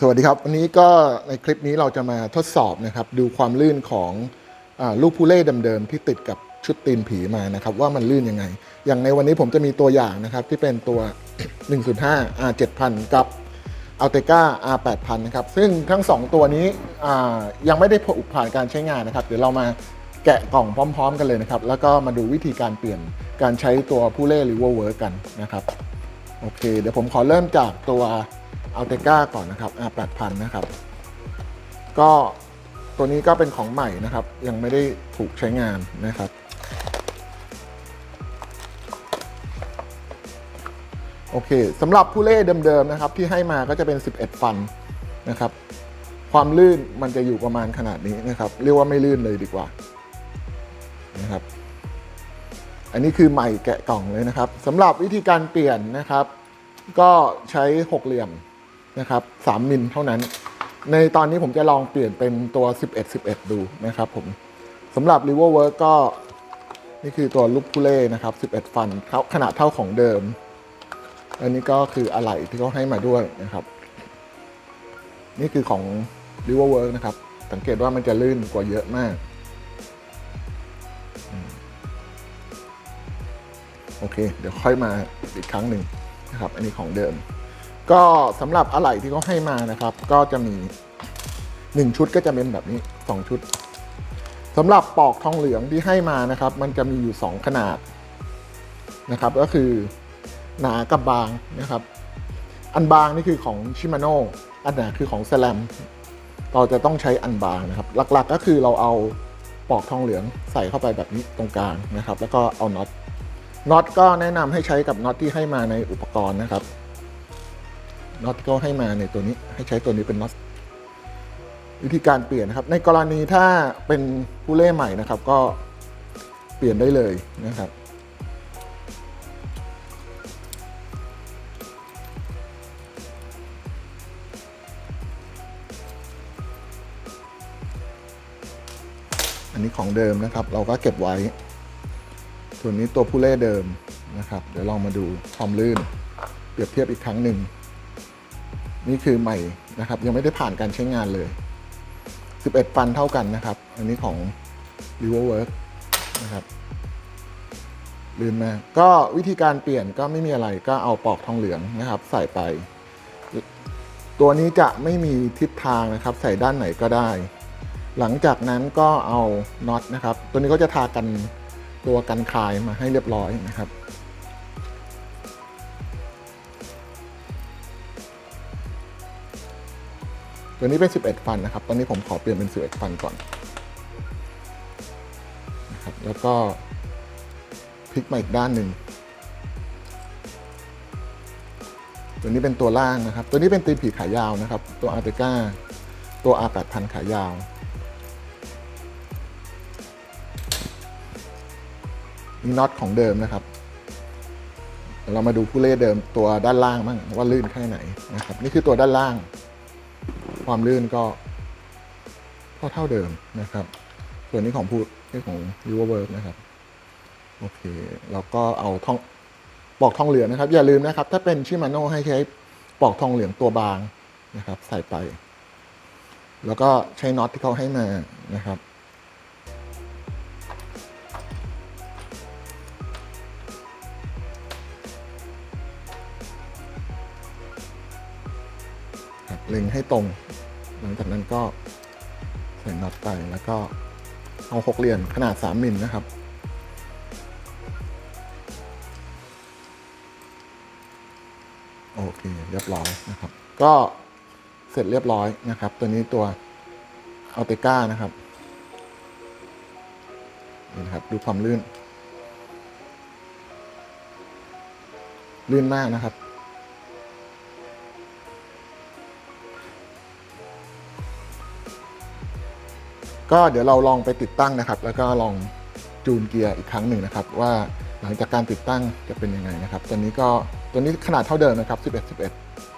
สวัสดีครับ วันนี้ก็ในคลิปนี้เราจะมาทดสอบนะครับ ดูความลื่นของอลูกพูเล่เดิมๆที่ติดกับชุดตีนผีมานะครับ ว่ามันลื่นยังไง อย่างในวันนี้ผมจะมีตัวอย่างนะครับ ที่เป็นตัว105 R 7000 กับ a l t e c a R 8000 นะครับ ซึ่งทั้ง 2 ตัวนี้ยังไม่ได้ผ่านการใช้งานนะครับ เดี๋ยวเรามาแกะกล่องพร้อม ๆ กันเลยนะครับ แล้วก็มาดูวิธีการเปลี่ยนการใช้ตัวผู้เล่หรือว่าเวิร์กกันนะครับโอเค เดี๋ยวผมขอเริ่มจากตัว a l t e c a ก่อนนะครับ R 8000นะครับ ก็ตัวนี้ก็เป็นของใหม่นะครับ ยังไม่ได้ถูกใช้งานนะครับ โอเคสำหรับผู้เล่เดิมๆนะครับ ที่ให้มาก็จะเป็น 11 ฟันนะครับ ความลื่นมันจะอยู่ประมาณขนาดนี้นะครับ เรียกว่าไม่ลื่นเลยดีกว่านะครับ อันนี้คือใหม่แกะกล่องเลยนะครับสำหรับวิธีการเปลี่ยนนะครับ ก็ใช้หกเหลี่ยม นะครับ3มิลเท่านั้น ในตอนนี้ผมจะลองเปลี่ยนเป็นตัว 11 11 ดูนะครับผมสำหรับ r i v e r Work ก็นี่คือตัวลูกพูเล่นะครับ 11 ฟันเท่าขนาดเท่าของเดิม อันนี้ก็คืออะไหล่ที่เขาให้มาด้วยนะครับ นี่คือของ r i v e r Work นะครับ สังเกตว่ามันจะลื่นกว่าเยอะมาก โอเค เดี๋ยวค่อยมาอีกครั้งหนึ่งนะครับ อันนี้ของเดิม ก็สำหรับอะไหล่ที่เขาให้มานะครับ ก็จะมี 1 ชุดก็จะเป็นแบบนี้ 2 ชุดสำหรับปอกทองเหลืองที่ให้มานะครับ มันจะมีอยู่ 2 ขนาดนะครับ ก็คือหนากับบางนะครับ อันบางนี่คือของชิมาโน่อันหนาคือของ s ลมเราจะต้องใช้อันบางนะครับ หลักๆก็คือเราเอาปอกทองเหลืองใส่เข้าไปแบบนี้ตรงกลางนะครับ แล้วก็เอาน็อตน็อตก็แนะนำให้ใช้กับน็อตที่ให้มาในอุปกรณ์นะครับ น็อตที่เขาให้มาในตัวนี้ให้ใช้ตัวนี้เป็นน็อตวิธีการเปลี่ยนนะครับ ในกรณีถ้าเป็นผู้เล่ใหม่นะครับ ก็เปลี่ยนได้เลยนะครับ อันนี้ของเดิมนะครับ เราก็เก็บไว้ ส่วนนี้ตัวผู้เล่เดิมนะครับ เดี๋ยวลองมาดูความลื่น เปรียบเทียบอีกครั้งหนึ่ง นี่คือใหม่นะครับ ยังไม่ได้ผ่านการใช้งานเลย 11ฟันเท่ากันนะครับ อันนี้ของ r i v e r Work นะครับลื่นมากก็วิธีการเปลี่ยนก็ไม่มีอะไรก็เอาปอกทองเหลืองนะครับ ใส่ไป ตัวนี้จะไม่มีทิศทางนะครับ ใส่ด้านไหนก็ได้ หลังจากนั้นก็เอาน็อตนะครับ ตัวนี้ก็จะทากันตัวกันคายมาให้เรียบร้อยนะครับ ตัวนี้เป็น 11 ฟันนะครับ ตอนนี้ผมขอเปลี่ยนเป็น 11 ฟันก่อนนะครับ แล้วก็พลิกมาอีกด้านหนึ่ง ตัวนี้เป็นตัวล่างนะครับ ตัวนี้เป็นตีนผีขายาวนะครับ ตัวอาร์เตก้า ตัว R8000 ขายาวมีน็อตของเดิมนะครับ เรามาดูผู้เล่เดิมตัวด้านล่างบ้างว่าลื่นแค่ไหนนะครับ นี่คือตัวด้านล่าง ความลื่นก็เท่าเท่าเดิมนะครับ ส่วนนี้ของพูดนี่ของ r i v e r Work นะครับโอเคเราก็เอาทองปอกทองเหลืองนะครับ อย่าลืมนะครับ ถ้าเป็นชิมาโน่ให้ใช้ปอกทองเหลืองตัวบางนะครับ ใส่ไป แล้วก็ใช้น็อตที่เขาให้มานะครับเล็งให้ตรง หลังจากนั้นก็ใส่น็อตไปแล้วก็เอาหกเหลี่ยมขนาด 3 มิลนะครับ โอเค เรียบร้อยนะครับ ก็เสร็จเรียบร้อยนะครับ ตัวนี้ตัวอัลเตก้านะครับนี่นะครับ ดูความลื่น ลื่นมากนะครับ ก็เดี๋ยวเราลองไปติดตั้งนะครับ แล้วก็ลองจูนเกียร์อีกครั้งหนึ่งนะครับ ว่าหลังจากการติดตั้งจะเป็นยังไงนะครับตัวนี้ก็ตัวนี้ขนาดเท่าเดิมนะครับ 11 11